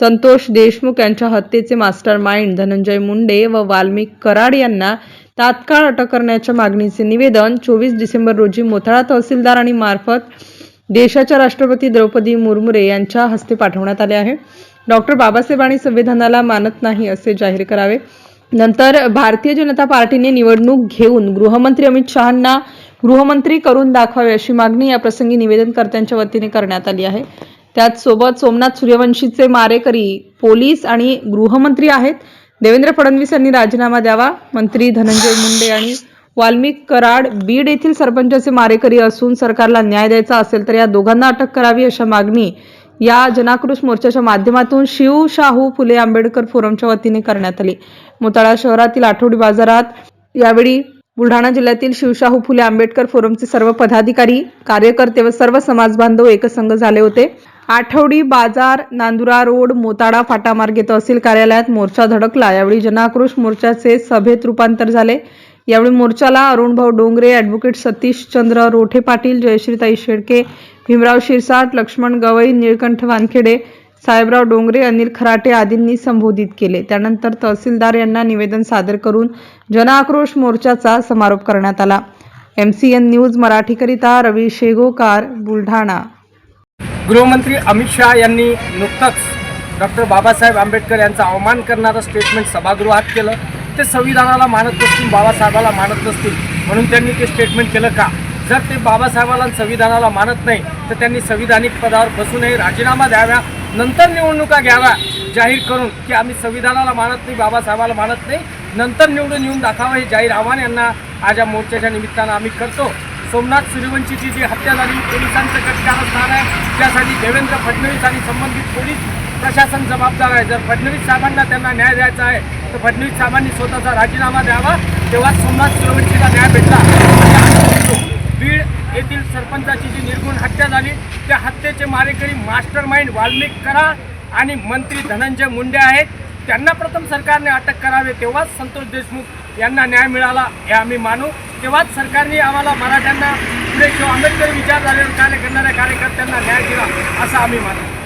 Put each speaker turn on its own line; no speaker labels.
संतोष देशमुख यांच्या हत्येचे mastermind Dhananjay Munde व वाल्मिक कराड यांना तात्काळ अटक करण्याच्या मागणीचे निवेदन चोवीस डिसेंबर रोजी मोथळा तहसीलदार आणि मार्फत देशाच्या राष्ट्रपती द्रौपदी मुर्मुरे यांच्या हस्ते पाठवण्यात आले आहे. डॉक्टर बाबासाहेब आणि संविधानाला मानत नाही असे जाहीर करावे. नंतर भारतीय जनता पार्टीने निवडणूक घेऊन गृहमंत्री अमित शहांना गृहमंत्री करून दाखवावे अशी मागणी या प्रसंगी निवेदनकर्त्यांच्या वतीने करण्यात आली आहे. त्याचसोबत सोमनाथ सूर्यवंशीचे मारेकरी पोलीस आणि गृहमंत्री आहेत. देवेंद्र फडणवीस यांनी राजीनामा द्यावा. मंत्री धनंजय मुंडे आणि वाल्मिक कराड बीड येथील सरपंचाचे मारेकरी असून सरकारला न्याय द्यायचा असेल तर या दोघांना अटक करावी अशा मागणी या जनाक्रोश मोर्चाच्या माध्यमातून शिव शाहू फुले आंबेडकर फोरमच्या वतीने करण्यात आली. मोताळा शहरातील आठवडी बाजारात यावेळी बुलढाणा जिल्ह्यातील शिवशाहू फुले आंबेडकर फोरमचे सर्व पदाधिकारी कार्यकर्ते व सर्व समाजबांधव एकसंघ झाले होते. आठवडी बाजार नांदुरा रोड मोताडा फाटामार्गे तहसील कार्यालयात मोर्चा धडकला. यावेळी जनाक्रोश मोर्चाचे सभेत रूपांतर झाले. यावेळी मोर्चाला अरुणभाऊ डोंगरे ॲडव्होकेट सतीश चंद्र रोठे पाटील जयश्रीताई शेडके भीमराव शिरसाट लक्ष्मण गवई निळकंठ वानखेडे साहेबराव डोंगरे अनिल खराटे आदींनी संबोधित केले. त्यानंतर तहसीलदार यांना निवेदन सादर करून जनआक्रोश मोर्चाचा समारोप करण्यात आला. एम सी एन न्यूज मराठीकरिता रवी शेगोकार बुलढाणा.
गृहमंत्री अमित शहा यांनी नुकतंच डॉक्टर बाबासाहेब आंबेडकर यांचा अवमान करणारं स्टेटमेंट सभागृहात केलं. ते संविधानाला मानत नसतील बाबासाहेबाला मानत नसतील म्हणून त्यांनी ते स्टेटमेंट केलं का? जर ते बाबासाहेबाला संविधानाला मानत नाही तर त्यांनी संविधानिक पदावर बसूनही राजीनामा द्याव्या नंतर निवडणुका घ्याव्या. जाहीर करून की आम्ही संविधानाला मानत नाही बाबासाहेबाला मानत नाही नंतर निवडून येऊन दाखवावं हे जाहीर आव्हान यांना आज या मोर्चाच्या निमित्तानं आम्ही करतो. सोमनाथ सूर्यवंशीची जी हत्या झाली पोलिसांचं कटकारस्थान आहे. त्यासाठी देवेंद्र फडणवीस आणि संबंधित पोलीस प्रशासन जबाबदार आहे. जर फडणवीस साहेबांना त्यांना न्याय द्यायचा आहे तर फडणवीस साहेबांनी स्वतःचा राजीनामा द्यावा. तेव्हा सोमनाथ सूर्यवंशीला न्याय भेटला. बीड येथील सरपंचाची जी निर्गुण हत्या झाली त्या हत्येचे मारेकरी मास्टर माइंड वाल्मिक करा आणि मंत्री धनंजय मुंडे आहेत. त्यांना प्रथम सरकारने अटक करावे तेव्हाच संतोष देशमुख यांना न्याय मिळाला हे आम्ही मानू. तेव्हाच सरकारने आम्हाला मराठ्यांना पुढे शिव आंबेडकर विचार झालेले कार्य करणाऱ्या कार्यकर्त्यांना न्याय दिला असं आम्ही मानतो.